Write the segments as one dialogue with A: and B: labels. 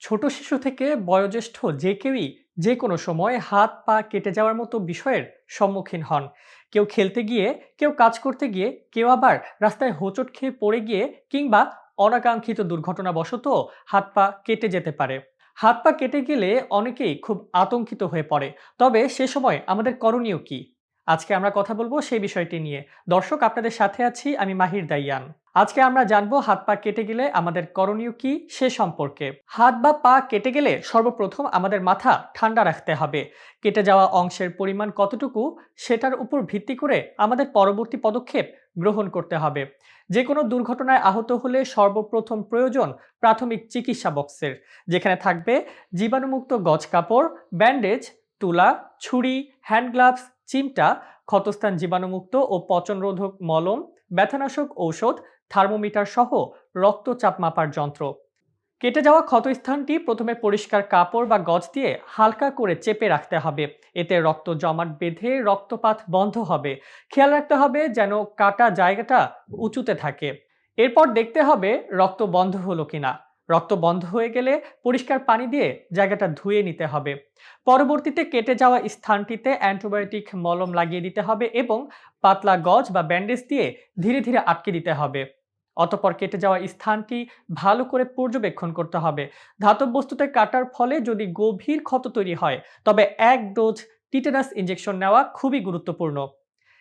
A: ছোট শিশু থেকে বয়োজ্যেষ্ঠ যে কেউই যে কোনো সময় হাত পা কেটে যাওয়ার মতো বিষয়ের সম্মুখীন হন। কেউ খেলতে গিয়ে, কেউ কাজ করতে গিয়ে, কেউ আবার রাস্তায় হোঁচট খেয়ে পড়ে গিয়ে কিংবা অনাকাঙ্ক্ষিত দুর্ঘটনাবশত হাত পা কেটে যেতে পারে। হাত পা কেটে গেলে অনেকেই খুব আতঙ্কিত হয়ে পড়ে। তবে সে সময় আমাদের করণীয় কি? আজকে আমরা কথা বলব সেই বিষয়টি নিয়ে। দর্শক, আপনাদের সাথে আছি আমি মাহির দাইয়ান। আজকে আমরা জানব হাত পা কেটে গেলে আমাদের করণীয় কি সে সম্পর্কে। হাত বা পা কেটে গেলে সর্বপ্রথম আমাদের মাথা ঠান্ডা রাখতে হবে। কেটে যাওয়া অংশের পরিমাণ কতটুকু সেটার উপর ভিত্তি করে আমাদের পরবর্তী পদক্ষেপ গ্রহণ করতে হবে। যে কোনো দুর্ঘটনায় আহত হলে সর্বপ্রথম প্রয়োজন প্রাথমিক চিকিৎসা বক্সের, যেখানে থাকবে জীবাণুমুক্ত গজ কাপড়, ব্যান্ডেজ, তুলা, ছুরি, হ্যান্ড গ্লাভস, চিমটা, ক্ষতস্থান জীবাণুমুক্ত ও পচনরোধক মলম ব্যথানাশক ঔষধ, থার্মোমিটার সহ রক্তচাপ মাপার যন্ত্র। কেটে যাওয়া ক্ষতস্থানটি প্রথমে পরিষ্কার কাপড় বা গজ দিয়ে হালকা করে চেপে রাখতে হবে। এতে রক্ত জমাট বেঁধে রক্তপাত বন্ধ হবে। খেয়াল রাখতে হবে যেন কাটা জায়গাটা উঁচুতে থাকে। এরপর দেখতে হবে রক্ত বন্ধ হলো কিনা। রক্ত বন্ধ হয়ে গেলে পরিষ্কার পানি দিয়ে জায়গাটা ধুয়ে নিতে হবে। পরবর্তীতে কেটে যাওয়া স্থানটিতে অ্যান্টিবায়োটিক মলম লাগিয়ে দিতে হবে এবং পাতলা গজ বা ব্যান্ডেজ দিয়ে ধীরে ধীরে আটকে দিতে হবে। অতপর কেটে যাওয়া স্থানটি ভালো করে পর্যবেক্ষণ করতে হবে। ধাতব বস্তুতে কাটার ফলে যদি গভীর ক্ষত তৈরি হয়, তবে এক ডোজ টিটেনাস ইঞ্জেকশন নেওয়া খুবই গুরুত্বপূর্ণ।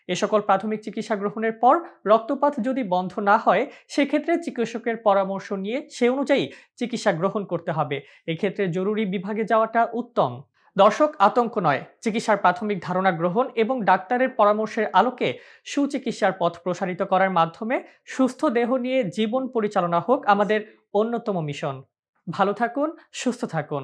A: এ সকল প্রাথমিক চিকিৎসা গ্রহণের পর রক্তপাত যদি বন্ধ না হয়, সেক্ষেত্রে চিকিৎসকের পরামর্শ নিয়ে সে অনুযায়ী চিকিৎসা গ্রহণ করতে হবে। এক্ষেত্রে জরুরি বিভাগে যাওয়াটা উত্তম। দর্শক, আতঙ্ক নয়। চিকিৎসার প্রাথমিক ধারণা গ্রহণ এবং ডাক্তারের পরামর্শের আলোকে সুচিকিৎসার পথ প্রসারিত করার মাধ্যমে সুস্থ দেহ নিয়ে জীবন পরিচালনা হোক আমাদের অন্যতম মিশন। ভালো থাকুন, সুস্থ থাকুন।